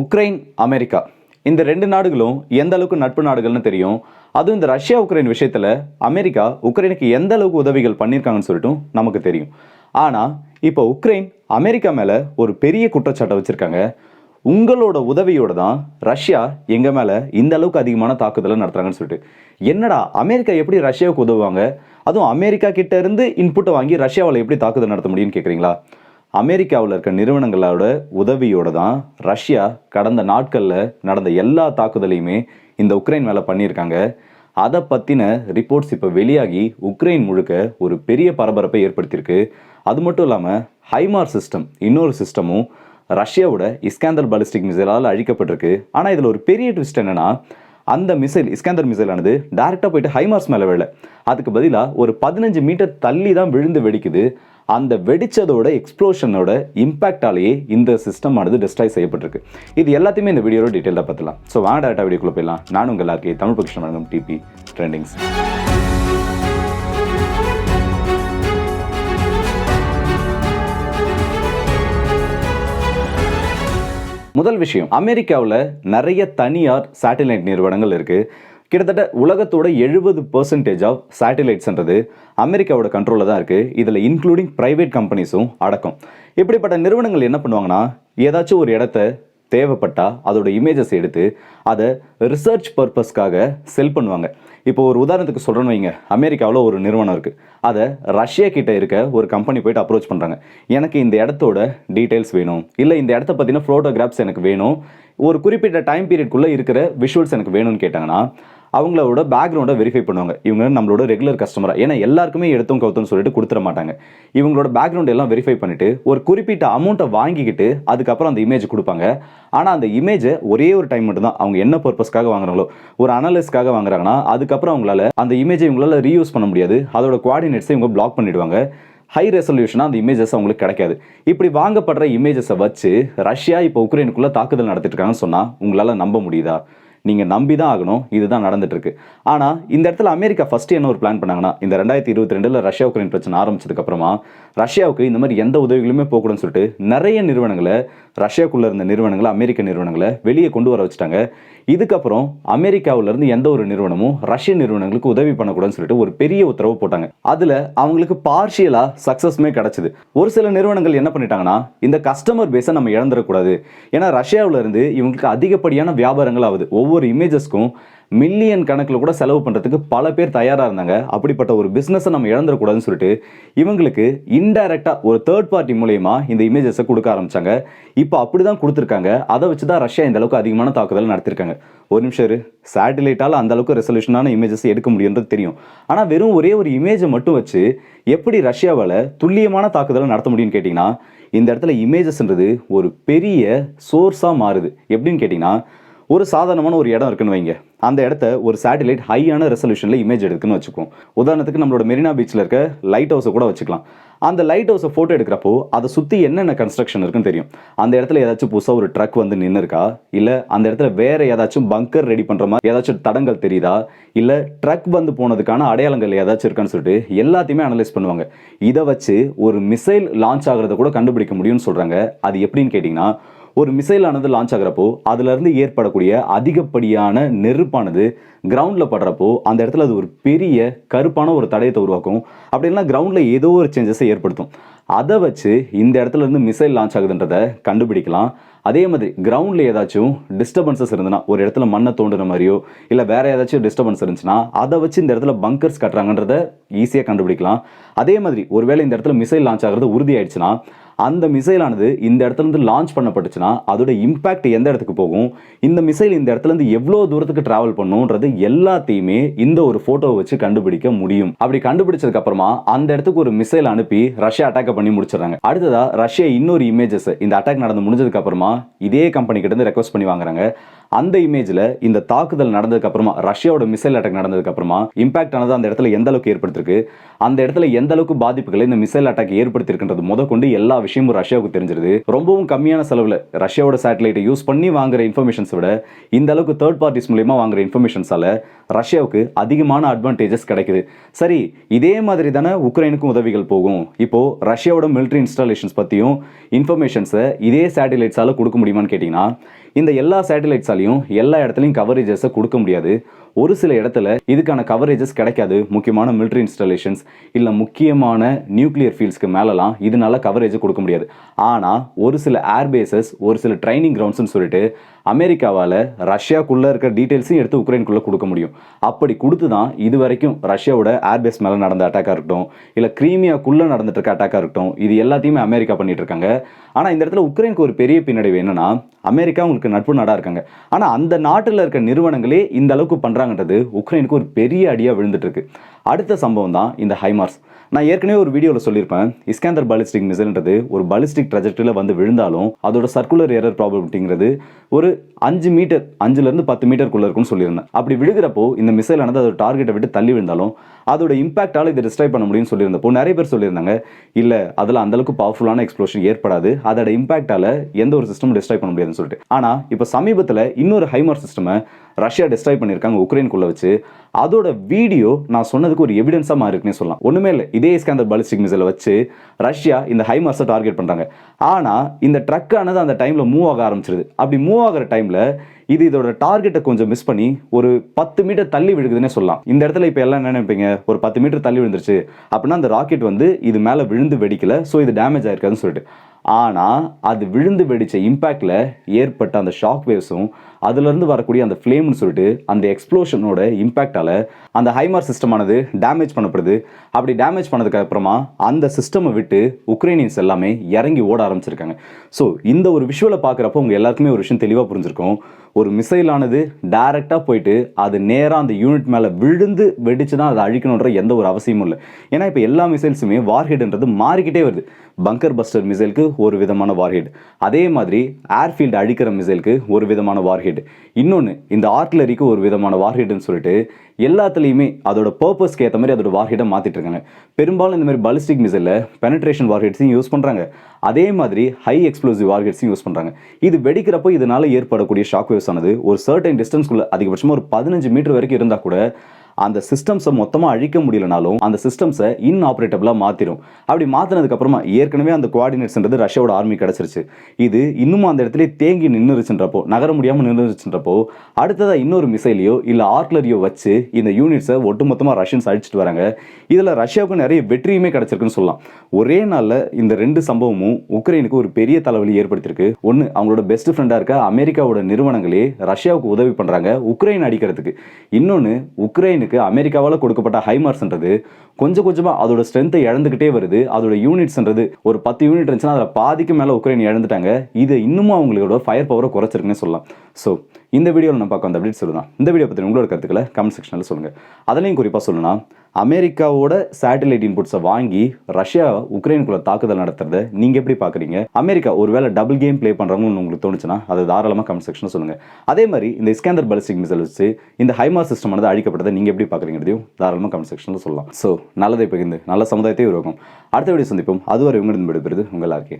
Ukraine America. இந்த ரெண்டு நாடுகளும் எந்த அளவுக்கு நட்பு நாடுகள்னு தெரியும். அதுவும் இந்த ரஷ்யா உக்ரைன் விஷயத்தில் அமெரிக்கா உக்ரைனுக்கு எந்த அளவுக்கு உதவிகள் பண்ணியிருக்காங்கன்னு சொல்லிட்டும் நமக்கு தெரியும். ஆனால் இப்போ உக்ரைன் அமெரிக்கா மேலே ஒரு பெரிய குற்றச்சாட்டை வச்சுருக்காங்க. உங்களோட உதவியோட தான் ரஷ்யா எங்கள் மேலே இந்த அளவுக்கு அதிகமான தாக்குதலை நடத்துகிறாங்கன்னு சொல்லிட்டு. என்னடா அமெரிக்கா எப்படி ரஷ்யாவுக்கு உதவுவாங்க? அதுவும் அமெரிக்கா கிட்ட இருந்து இன்புட்டை வாங்கி ரஷ்யாவில் எப்படி தாக்குதல் நடத்த முடியும்னு கேட்குறீங்களா அமெரிக்காவில் இருக்க நிறுவனங்களோட உதவியோட தான் ரஷ்யா கடந்த நாட்களில் நடந்த எல்லா தாக்குதலையுமே இந்த உக்ரைன் மேலே பண்ணியிருக்காங்க. அதை பற்றின ரிப்போர்ட்ஸ் இப்போ வெளியாகி உக்ரைன் முழுக்க ஒரு பெரிய பரபரப்பை ஏற்படுத்தியிருக்கு. அது மட்டும் இல்லாமல் ஹைமார் சிஸ்டம் இன்னொரு சிஸ்டமும் ரஷ்யாவோட இஸ்காந்தர் பாலிஸ்டிக் மிசைலால் அழிக்கப்பட்டிருக்கு. ஆனால் இதில் ஒரு பெரிய ட்விஸ்ட் என்னென்னா அந்த மிசைல் இஸ்காந்தர் மிசைலானது டேரெக்டாக போயிட்டு ஹைமார்ஸ் மேலே விழல. அதுக்கு பதிலாக ஒரு பதினஞ்சு மீட்டர் தள்ளி தான் விழுந்து வெடிக்குது. அந்த வெடிச்சதோட எக்ஸ்ப்ளோஷனோட இம்பாக்டாலேயே இந்த சிஸ்டம் ஆனது டிஸ்ட்ராய் செய்யப்பட்டிருக்கு. இது எல்லாத்தையுமே இந்த வீடியோட டீட்டெயிலாக பார்த்துலாம் ஸோ வாங்க டேரக்டாக வீடியோக்குள்ள போயிடலாம். நானும் உங்கள் எல்லாருக்கே தமிழ் பக்ஷன் வழங்கும் டிபி ட்ரெண்டிங்ஸ் முதல் விஷயம் அமெரிக்காவில் நிறைய தனியார் சேட்டலைட் நிறுவனங்கள் இருக்குது கிட்டத்தட்ட உலகத்தோட எழுபது பர்சன்டேஜ் ஆஃப் சேட்டிலைட்ஸ்ன்றது அமெரிக்காவோட கண்ட்ரோலில் தான் இருக்குது இதில் இன்க்ளூடிங் ப்ரைவேட் கம்பெனிஸும் அடக்கம். இப்படிப்பட்ட நிறுவனங்கள் என்ன பண்ணுவாங்கன்னா ஏதாச்சும் ஒரு இடத்த தேவைப்பட்டால் அதோட இமேஜஸ் எடுத்து அதை ரிசர்ச் பர்பஸ்க்காக செல் பண்ணுவாங்க. இப்போ ஒரு உதாரணத்துக்கு சொல்கிறேன்னு வைங்க. அமெரிக்காவில் ஒரு நிறுவனம் இருக்குது அதை ரஷ்யா கிட்டே இருக்க ஒரு கம்பெனி போயிட்டு அப்ரோச் பண்ணுறாங்க எனக்கு இந்த இடத்தோட டீட்டெயில்ஸ் வேணும். இல்லை இந்த இடத்த பற்றின ஃபோட்டோகிராஃப்ஸ் எனக்கு வேணும். ஒரு குறிப்பிட்ட டைம் பீரியட்குள்ளே இருக்கிற விஷுவல்ஸ் எனக்கு வேணும்னு கேட்டாங்கன்னா அவங்களோட பேக்ரவுண்டை வெரிஃபை பண்ணுவாங்க. இவங்க நம்மளோட ரெகுலர் கஸ்டமராக ஏன்னா எல்லாருக்குமே எடுத்தும் கவுத்தும் சொல்லிட்டு கொடுத்துட மாட்டாங்க இவங்களோட பேக்ரவுண்ட் எல்லாம் வெரிஃபை பண்ணிட்டு ஒரு குறிப்பிட்ட அமௌண்ட்டை வாங்கிக்கிட்டு அதுக்கப்புறம் அந்த இமேஜ் கொடுப்பாங்க. ஆனால் அந்த இமேஜை ஒரே ஒரு டைம் மட்டும்தான் அவங்க என்ன பர்பஸ்க்காக வாங்குறாங்களோ ஒரு அனலிஸ்க்காக வாங்குறாங்கன்னா அதுக்கப்புறம் அவங்களால அந்த இமேஜை இவங்களால ரீயூஸ் பண்ண முடியாது. அதோட கோஆர்டினேட்ஸை இவங்க பிளாக் பண்ணிடுவாங்க. ஹை ரெசல்யூஷனாக அந்த இமேஜஸ் அவங்களுக்கு கிடைக்காது. இப்படி வாங்கப்படுற இமேஜஸை வச்சு ரஷ்யா இப்போ உக்ரைனுக்குள்ளே தாக்குதல் நடத்திட்டு இருக்காங்கன்னு சொன்னால் உங்களால் நம்ப முடியுதா? நீங்கள் நம்பி தான் ஆகணும். இதுதான் நடந்துட்டுருக்கு. ஆனால் இந்த இடத்துல அமெரிக்கா ஃபஸ்ட்டு என்ன ஒரு பிளான் பண்ணாங்கன்னா இந்த ரெண்டாயிரத்தி இருபத்தி ரெண்டில் ரஷ்யா உக்ரைன் பிரச்சனை ஆரம்பிச்சதுக்கப்புறமா ரஷ்யாவுக்கு இந்த மாதிரி எந்த உதவிகளுமே போகக்கூடாதுன்னு சொல்லிட்டு நிறைய நிறுவனங்களை ரஷ்யாக்குள்ளே இருந்த நிறுவனங்களை அமெரிக்க நிறுவனங்களை வெளியே கொண்டு வர வச்சுட்டாங்க. இதுக்கப்புறம் அமெரிக்காவிலேருந்து எந்த ஒரு நிறுவனமும் ரஷ்ய நிறுவனங்களுக்கு உதவி பண்ணக்கூடாதுன்னு சொல்லிட்டு ஒரு பெரிய உத்தரவு போட்டாங்க. அதில் அவங்களுக்கு பார்ஷியலாக சக்ஸஸ்மே கிடச்சிது. ஒரு சில நிறுவனங்கள் என்ன பண்ணிட்டாங்கன்னா இந்த கஸ்டமர் பேஸை நம்ம இழந்துடக்கூடாது. ஏன்னா ரஷ்யாவிலேருந்து இவங்களுக்கு அதிகப்படியான வியாபாரங்கள் ஆகுது. ஒவ்வொரு இமேஜஸ்க்கும் மில்லியன் கணக்கில் கூட செலவு பண்ணுறதுக்கு பல பேர் தயாராக இருந்தாங்க. அப்படிப்பட்ட ஒரு பிஸ்னஸை நம்ம இழந்துடக்கூடாதுன்னு சொல்லிட்டு இவங்களுக்கு இன்டைரக்டாக ஒரு தேர்ட் பார்ட்டி மூலயமா இந்த இமேஜஸை கொடுக்க ஆரம்பித்தாங்க இப்போ அப்படி தான் கொடுத்துருக்காங்க. அதை வச்சு தான் ரஷ்யா இந்த அளவுக்கு அதிகமான தாக்குதல் நடத்திருக்காங்க ஒரு நிமிஷம் இரு. சேட்டலைட்டால் அந்த அளவுக்கு ரெசல்யூஷனான இமேஜஸ் எடுக்க முடியுன்றது தெரியும். ஆனால் வெறும் ஒரே ஒரு இமேஜை மட்டும் வச்சு எப்படி ரஷ்யாவால் துல்லியமான தாக்குதலை நடத்த முடியும்னு கேட்டிங்கன்னா இந்த இடத்துல இமேஜஸ்ன்றது ஒரு பெரிய சோர்ஸாக மாறுது. எப்படின்னு கேட்டிங்கன்னா ஒரு சாதாரணமான ஒரு இடம் இருக்குன்னு வைங்க. அந்த இடத்த ஒரு சேட்டலைட் ஹையான ரெசல்யூஷனில் இமேஜ் எடுக்குன்னு வச்சுக்கோம் உதாரணத்துக்கு நம்மளோட மெரினா பீச்சில் இருக்க லைட் ஹவுஸை கூட வச்சுக்கலாம். அந்த லைட் ஹவுஸை ஃபோட்டோ எடுக்கிறப்போ அதை சுற்றி என்னென்ன கன்ஸ்ட்ரக்ஷன் இருக்குன்னு தெரியும். அந்த இடத்துல ஏதாச்சும் புதுசாக ஒரு ட்ரக் வந்து நின்று இருக்கா இல்லை அந்த இடத்துல வேற ஏதாச்சும் பங்கர் ரெடி பண்ணுற மாதிரி ஏதாச்சும் தடங்கள் தெரியுதா? இல்லை ட்ரக் வந்து போனதுக்கான அடையாளங்கள் ஏதாச்சும் இருக்கான்னு சொல்லிட்டு எல்லாத்தையுமே அனலைஸ் பண்ணுவாங்க. இதை வச்சு ஒரு மிசைல் லான்ச் ஆகிறத கூட கண்டுபிடிக்க முடியும்னு சொல்கிறாங்க அது எப்படின்னு கேட்டிங்கன்னா ஒரு மிசைலானது லான்ச் ஆகிறப்போ அதுலேருந்து ஏற்படக்கூடிய அதிகப்படியான நெருப்பானது கிரவுண்டில் படுறப்போ அந்த இடத்துல அது ஒரு பெரிய கருப்பான ஒரு தடயத்தை உருவாக்கும். அப்படி இல்லைனா கிரவுண்டில் ஏதோ ஒரு சேஞ்சஸை ஏற்படுத்தும். அதை வச்சு இந்த இடத்துல இருந்து மிசைல் லான்ச் ஆகுதுன்றதை கண்டுபிடிக்கலாம். அதே மாதிரி கிரவுண்டில் ஏதாச்சும் டிஸ்டர்பன்சஸ் இருந்ததுன்னா ஒரு இடத்துல மண்ணை தோண்டுற மாதிரியோ இல்லை வேறு ஏதாச்சும் டிஸ்டர்பன்ஸ் இருந்துச்சுன்னா அதை வச்சு இந்த இடத்துல பங்கர்ஸ் கட்டுறாங்கன்றத ஈஸியாக கண்டுபிடிக்கலாம். அதே மாதிரி ஒருவேளை இந்த இடத்துல மிசைல் லான்ச் ஆகிறது உறுதியாயிடுச்சுன்னா அந்த மிசைலானது இந்த இடத்துல இருந்து லான்ச் பண்ணப்பட்டுச்சுன்னா அதோட இம்பேக்ட் எந்த இடத்துக்கு போகும்? இந்த மிசைல் இந்த இடத்துல இருந்து எவ்வளோ தூரத்துக்கு ட்ராவல் பண்ணுன்றது எல்லாத்தையுமே இந்த ஒரு ஃபோட்டோவை வச்சு கண்டுபிடிக்க முடியும். அப்படி கண்டுபிடிச்சதுக்கு அப்புறமா அந்த இடத்துக்கு ஒரு மிசைல் அனுப்பி ரஷ்யா அட்டாக் பண்ணி முடிச்சிடறாங்க. அடுத்ததாக ரஷ்யா இன்னொரு இமேஜஸ் இந்த அட்டாக் நடந்து முடிஞ்சதுக்கு அப்புறமா இதே கம்பெனி கிட்ட இருந்து ரெக்வஸ்ட் பண்ணி வாங்குறாங்க. அந்த இமேஜில் இந்த தாக்குதல் நடந்ததுக்கு அப்புறமா ரஷ்யாவோட மிசைல் அட்டாக் நடந்ததுக்கு அப்புறமா இம்பாக்ட் ஆனது அந்த இடத்துல எந்த அளவுக்கு ஏற்படுத்திருக்கு? அந்த இடத்துல எந்த அளவுக்கு பாதிப்புகளை இந்த மிசைல் அட்டாக் ஏற்படுத்திருக்கின்றது முத கொண்டு எல்லா விஷயமும் ரஷ்யாவுக்கு தெரிஞ்சிருது. ரொம்பவும் கம்மியான செலவில் ரஷ்யாவோட சேட்டலைட்டை யூஸ் பண்ணி வாங்குற இன்ஃபர்மேஷன்ஸ் விட இந்த அளவுக்கு தேர்ட் பார்ட்டிஸ் மூலியமா வாங்குற இன்ஃபர்மேஷன்ஸால ரஷ்யாவுக்கு அதிகமான அட்வான்டேஜஸ் கிடைக்குது. சரி இதே மாதிரி தானே உக்ரைனுக்கும் உதவிகள் போகும். இப்போ ரஷ்யாவோட மிலிட்ரி இன்ஸ்டாலேஷன்ஸ் பற்றியும் இன்ஃபர்மேஷன்ஸை இதே சேட்டலைட்ஸால் கொடுக்க முடியுமான்னு கேட்டிங்கன்னா இந்த எல்லா சேட்டலைட்ஸாலையும் எல்லா இடத்துலையும் கவரேஜஸை கொடுக்க முடியாது. ஒரு சில இடத்துல இதுக்கான கவரேஜஸ் கிடைக்காது முக்கியமான மிலிட்ரி இன்ஸ்டலேஷன்ஸ் இல்லை முக்கியமான நியூக்ளியர் ஃபீல்ட்ஸ்க்கு மேலலாம் இதனால கவரேஜ் கொடுக்க முடியாது. ஆனால் ஒரு சில ஏர்பேசஸ் ஒரு சில ட்ரைனிங் கிரவுண்ட்ஸ்னு சொல்லிட்டு அமெரிக்காவால் ரஷ்யாக்குள்ளே இருக்க டீட்டெயில்ஸையும் எடுத்து உக்ரைனுக்குள்ளே கொடுக்க முடியும். அப்படி கொடுத்து தான் இது வரைக்கும் ரஷ்யாவோட ஏர்பேஸ் மேலே நடந்த அட்டாக்காக இருக்கட்டும் இல்லை க்ரீமியாக்குள்ளே நடந்துட்டு இருக்க அட்டாக்காக இருக்கட்டும் இது எல்லாத்தையுமே அமெரிக்கா பண்ணிட்டு இருக்காங்க. ஆனால் இந்த இடத்துல உக்ரைனுக்கு ஒரு பெரிய பின்னடைவு என்னன்னா அமெரிக்கா உங்களுக்கு நட்பு நாடாக இருக்காங்க. ஆனால் அந்த நாட்டில் இருக்க நிறுவனங்களே இந்த அளவுக்கு பண்ணுறாங்கன்றது உக்ரைனுக்கு ஒரு பெரிய அடியாக விழுந்துட்டு இருக்கு. அடுத்த சம்பவம் தான் இந்த ஹைமார்ஸ் நான் ஏற்கனவே ஒரு வீடியோவில் சொல்லியிருப்பேன் இஸ்காந்தர் பாலிஸ்டிக் மிசைல்ன்றது ஒரு பாலிஸ்டிக் ட்ரஜெக்டரியில் வந்து விழுந்தாலும் அதோட சர்க்குலர் எரர் ப்ராபபிலிட்டிங்கிறது ஒரு அஞ்சு மீட்டர் அஞ்சுலேருந்து பத்து மீட்டருக்குள்ளே இருக்கும்னு சொல்லியிருந்தேன். அப்படி விழுகிறப்போ இந்த மிசைல் ஆனது அதோட டார்கெட்டை விட்டு தள்ளி விழுந்தாலும் அதோட இம்பாக்டால் இதை டிஸ்ட்ராய் பண்ண முடியும்னு சொல்லியிருந்தப்போ நிறைய பேர் சொல்லியிருந்தாங்க இல்லை அதில் அந்தளவுக்கு பவர்ஃபுல்லான எக்ஸ்ப்ளோஷன் ஏற்படாது. அதோட இம்பாக்டால் எந்த ஒரு சிஸ்டமும் டிஸ்ட்ராய் பண்ண முடியாதுன்னு சொல்லிட்டு. ஆனால் இப்போ சமீபத்தில் இன்னொரு ஹைமர் சிஸ்டமை ரஷ்யா டிஸ்ட்ராய் பண்ணியிருக்காங்க உக்ரைனுக்குள்ளே வச்சு. அதோட வீடியோ நான் சொன்னதுக்கு ஒரு எவிடன்ஸாக மாறிருக்குன்னே சொல்லலாம். ஒன்றுமே இல்லை. இதே இஸ்காந்தர் பாலிஸ்டிக் மிசைலை வச்சு ரஷ்யா இந்த ஹைமார்ஸை டார்கெட் பண்ணுறாங்க ஆனால் இந்த ட்ரக்கானது அந்த டைமில் மூவ் ஆக ஆரம்பிச்சிருது. அப்படி மூவ் ஆகிற டைமில் இது இதோட டார்கெட்டை கொஞ்சம் மிஸ் பண்ணி ஒரு பத்து மீட்டர் தள்ளி விழுகுதுன்னே சொல்லலாம். இந்த இடத்துல இப்போ எல்லாம் என்ன நினைப்பீங்க? ஒரு பத்து மீட்டர் தள்ளி விழுந்துருச்சு. அப்படின்னா அந்த ராக்கெட் வந்து இது மேலே விழுந்து வெடிக்கல. ஸோ இது டேமேஜ் ஆயிருக்காதுன்னு சொல்லிட்டு. ஆனால் அது விழுந்து வெடித்த இம்பேக்டில் ஏற்பட்ட அந்த ஷாக் வேவ்ஸும் அதுலேருந்து வரக்கூடிய அந்த ஃப்ளேம்னு சொல்லிட்டு அந்த எக்ஸ்ப்ளோஷனோட இம்பேக்டால் அந்த ஹைமார் சிஸ்டமானது டேமேஜ் பண்ணப்படுது. அப்படி டேமேஜ் பண்ணதுக்கு அப்புறமா அந்த சிஸ்டமை விட்டு உக்ரைனியன்ஸ் எல்லாமே இறங்கி ஓட ஆரம்பிச்சிருக்காங்க. ஸோ இந்த ஒரு விஷுவலை பார்க்குறப்போ உங்கள் எல்லாருக்குமே ஒரு விஷயம் தெளிவாக புரிஞ்சிருக்கும். ஒரு மிசைலானது டைரெக்டாக போயிட்டு அது நேராக அந்த யூனிட் மேலே விழுந்து வெடிச்சு தான் அதை அழிக்கணுன்ற எந்த ஒரு அவசியமும் இல்லை. ஏன்னா இப்போ எல்லா மிசைல்ஸுமே வார்ஹெட்ன்றது மாறிக்கிட்டே வருது. பங்கர் பஸ்டர் மிசைலுக்கு ஒரு விதமான வார்ஹெட் அதே மாதிரி ஏர்ஃபீல்டு அழிக்கிற மிசைலுக்கு ஒரு விதமான வார்ஹெட் இன்னொன்று இந்த ஆர்ட்லரிக்கு ஒரு விதமான வார்ஹெட்னு சொல்லிட்டு எல்லாத்துலேயுமே அதோட பர்பஸ்க்கு ஏற்ற மாதிரி அதோட வார்ஹெட்டை மாற்றிட்டு இருக்காங்க. பெரும்பாலும் இந்த மாதிரி பாலிஸ்டிக் மிசைலில் பெனட்ரேஷன் வார்ஹெட்ஸையும் யூஸ் பண்ணுறாங்க அதே மாதிரி ஹை எக்ஸ்ப்ளோசிவ் வார்ஹெட்ஸையும் யூஸ் பண்ணுறாங்க இது வெடிக்கிறப்போ இதனால ஏற்படக்கூடிய ஷாக் வேவ்ஸ் ஆனது ஒரு சர்டன் டிஸ்டன்ஸ்குள்ளே அதிகபட்சமாக ஒரு பதினஞ்சு மீட்டர் வரைக்கும் இருந்தால் கூட அந்த சிஸ்டம்ஸை மொத்தமாக அழிக்க முடியலனாலும் அந்த சிஸ்டம்ஸை இன்ஆப்ரேட்டபிளாக மாற்றிடும் அப்படி மாற்றினதுக்கு அப்புறமா ஏற்கனவே அந்த கோஆர்டினேட்ஸ்ன்றது ரஷ்யாவோட ஆர்மி கிடச்சிருச்சு. இது இன்னும் அந்த இடத்துல தேங்கி நின்றுச்சுன்றப்போ நகர முடியாமல் நின்றுச்சுன்றப்போ அடுத்ததாக இன்னொரு மிசைலையோ இல்லை ஆர்ட்லரியோ வச்சு இந்த யூனிட்ஸை ஒட்டுமொத்தமாக ரஷ்யன்ஸ் அழிச்சிட்டு வராங்க. இதில் ரஷ்யாவுக்கு நிறைய வெற்றியுமே கிடச்சிருக்குன்னு சொல்லலாம். ஒரே நாளில் இந்த ரெண்டு சம்பவமும் உக்ரைனுக்கு ஒரு பெரிய தலைவலி ஏற்படுத்தியிருக்கு. ஒன்று அவங்களோட பெஸ்ட் ஃப்ரெண்டாக இருக்க அமெரிக்காவோட நிறுவனங்களே ரஷ்யாவுக்கு உதவி பண்ணுறாங்க உக்ரைன் அடிக்கிறதுக்கு. இன்னொன்று உக்ரைன் யுக்ரைனுக்கு அமெரிக்காவால் கொடுக்கப்பட்ட ஹைமர்ஸ்ன்றது கொஞ்சம் கொஞ்சமாக அதோட ஸ்ட்ரென்த்தை இழந்துக்கிட்டே வருது. அதோட யூனிட்ஸ்ன்றது ஒரு பத்து யூனிட் இருந்துச்சுன்னா அதில் பாதிக்கு மேலே உக்ரைன் இழந்துட்டாங்க. இது இன்னமும் அவங்களோட ஃபயர் பவரை குறைச்சிருக்குன்னு சொல்லலாம். ஸோ இந்த வீடியோவில் நம்ம பார்க்க வந்த அப்டேட் சொல்லலாம் இந்த வீடியோ பற்றி உங்களோட கருத்துக்களை கமெண்ட் செக்ஷனில் சொல்லுங்கள் அதுலேயும் குறிப்பாக சொல்லணும்னா அமெரிக்காவோட சேட்டலைட் இன்புட்ஸை வாங்கி ரஷ்யா உக்ரைனுக்குள்ள தாக்குதல் நடத்துறத நீங்கள் எப்படி பார்க்குறீங்க? அமெரிக்கா ஒருவேளை டபுள் கேம் ப்ளே பண்ணுறாங்கன்னு உங்களுக்கு தோணுச்சுன்னா அதை தாராளமாக கமெண்ட் செக்ஷனில் சொல்லுங்கள் அதே மாதிரி இந்த இஸ்கேந்தர் பலிஸ்டிக் மிசைல் வச்சு இந்த ஹைமார் சிஸ்டம் ஆனது அழிக்கப்பட்டதை நீங்கள் எப்படி பார்க்குறீங்கிறதையும் தாராளமாக கமெண்ட் செக்ஷனில் சொல்லலாம். ஸோ நல்லதை பகிர்ந்து நல்ல சமுதாயத்தை உருவாக்கும். அடுத்த வீடியோ சந்திப்போம். அதுவரை உங்களிடம் விடுபெறுது உங்கள் ஆர்கே